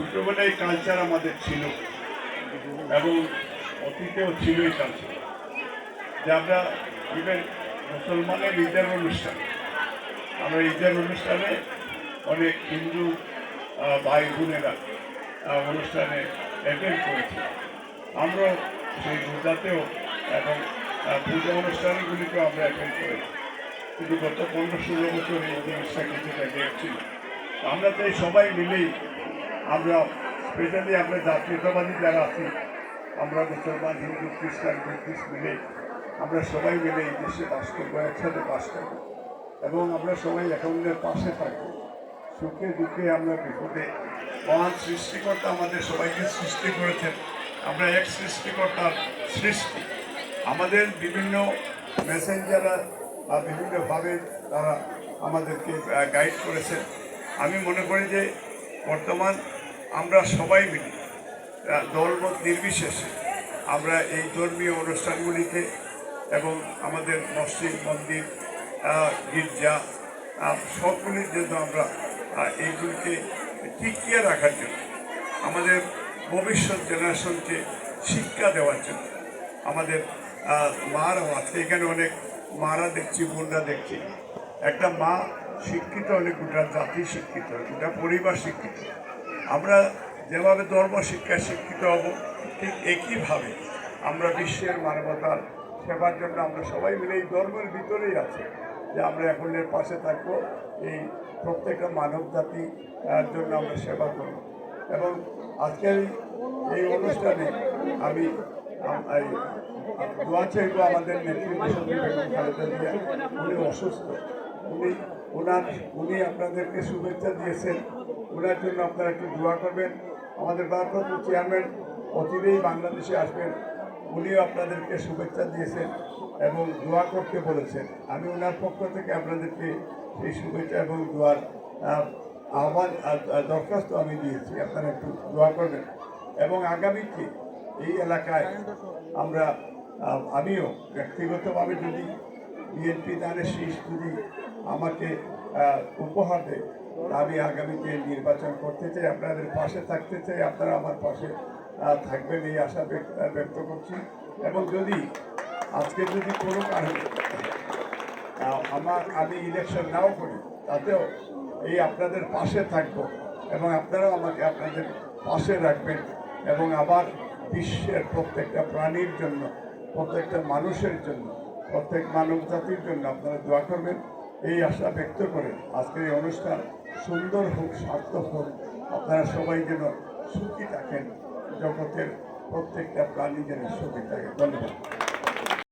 ছোটোবেলায় কালচার আমাদের ছিল। এবং অতীতেও ছিল এই কালচার যে আমরা ইভেন মুসলমানের ঈদের অনুষ্ঠান, আমরা ঈদের অনুষ্ঠানে অনেক হিন্দু ভাই বোনেরা অনুষ্ঠানে অ্যাটেন্ড করেছি। আমরা সেই রোজাতেও এবং পূজা অনুষ্ঠানগুলিকেও আমরা অ্যাটেন্ড করেছি। কিন্তু গত পনেরো ষোলো বছর এই জিনিসটা কিছুটা দেখছিল আমরা তো এই সবাই মিলেই আমরা স্পেশালি আমরা জাতীয়তাবাদী যারা আছি, আমরা মুসলমান, হিন্দু, খ্রিস্টান, বুদ্ধিস্ট মিলে আমরা সবাই মিলে এই দেশে বাস করব, একসাথে বাস করব। এবং আমরা সবাই একাউন্টের পাশে থাকব। সুখে দুঃখে আমরা বিপদে। মহান সৃষ্টিকর্তা আমাদের সবাইকে সৃষ্টি করেছেন। আমরা এক সৃষ্টিকর্তার সৃষ্টি। আমাদের বিভিন্ন মেসেঞ্জাররা বা বিভিন্নভাবে তারা আমাদেরকে গাইড করেছেন। আমি মনে করি যে বর্তমান আমরা সবাই মিলে দলমত নির্বিশেষে আমরা এই ধর্মীয় অনুষ্ঠানগুলিকে এবং আমাদের মসজিদ, মন্দির গির্জা সবগুলির জন্য আমরা এইগুলিকে টিকিয়ে রাখার জন্য, আমাদের ভবিষ্যৎ জেনারেশনকে শিক্ষা দেওয়ার জন্য, আমাদের মারাও আছে। এখানে অনেক মারা দেখছি, বোনরা দেখছি। একটা মা শিক্ষিত হলে গোটা জাতি শিক্ষিত গোটা পরিবার শিক্ষিত আমরা যেভাবে ধর্ম শিক্ষায় শিক্ষিত হব ঠিক একইভাবে আমরা বিশ্বের মানবতার সেবার জন্য আমরা সবাই মিলে এই ধর্মের ভিতরেই আছে যে আমরা এখনের পাশে থাকব এই প্রত্যেকটা মানব জাতি আহ, জন্য আমরা সেবা করব। এবং আজকের এই- অনুষ্ঠানে আমি দোয়া চাইব আমাদের নেতৃত্ব উনি অসুস্থ উনি ওনার উনি আপনাদেরকে শুভেচ্ছা দিয়েছেন। ওনার জন্য আপনারা একটু দোয়া করবেন। আমাদের ভারপ্রাপ্ত চেয়ারম্যান অচিরেই বাংলাদেশে আসবেন। উনিও আপনাদেরকে শুভেচ্ছা দিয়েছেন এবং দোয়া করতে বলেছেন। আমি ওনার পক্ষ থেকে আপনাদেরকে সেই শুভেচ্ছা এবং দোয়ার আহ্বান আহ, আহ, দরখাস্ত আমি দিয়েছি। আপনারা একটু দোয়া করবেন। এবং আগামীতে এই এলাকায় আমরা আমিও ব্যক্তিগতভাবে যদি বিএনপি দানের শীষ যদি আমাকে উপহার দেয় আমি আগামীতে নির্বাচন করতে চাই, আপনাদের পাশে থাকতে চাই, আপনারা আমার পাশে থাকবেন এই আশা ব্যক্ত করছি। এবং যদি আজকে যদি কোনো কারণে আমার, আমি ইলেকশন নাও করি, তাতেও এই আপনাদের পাশে থাকব এবং আপনারাও আমাকে আপনাদের পাশে রাখবেন এবং আবার বিশ্বের প্রত্যেকটা প্রাণীর জন্য, প্রত্যেকটা মানুষের জন্য প্রত্যেক মানব জাতির জন্য আপনারা দোয়া করবেন। এই আশা ব্যক্ত করে আজকের এই অনুষ্ঠান সুন্দর হোক, সার্থক হোক, আপনারা সবাই যেন সুখী থাকেন, জগতের প্রত্যেকটা প্রাণী যেন সুখী থাকে। ধন্যবাদ।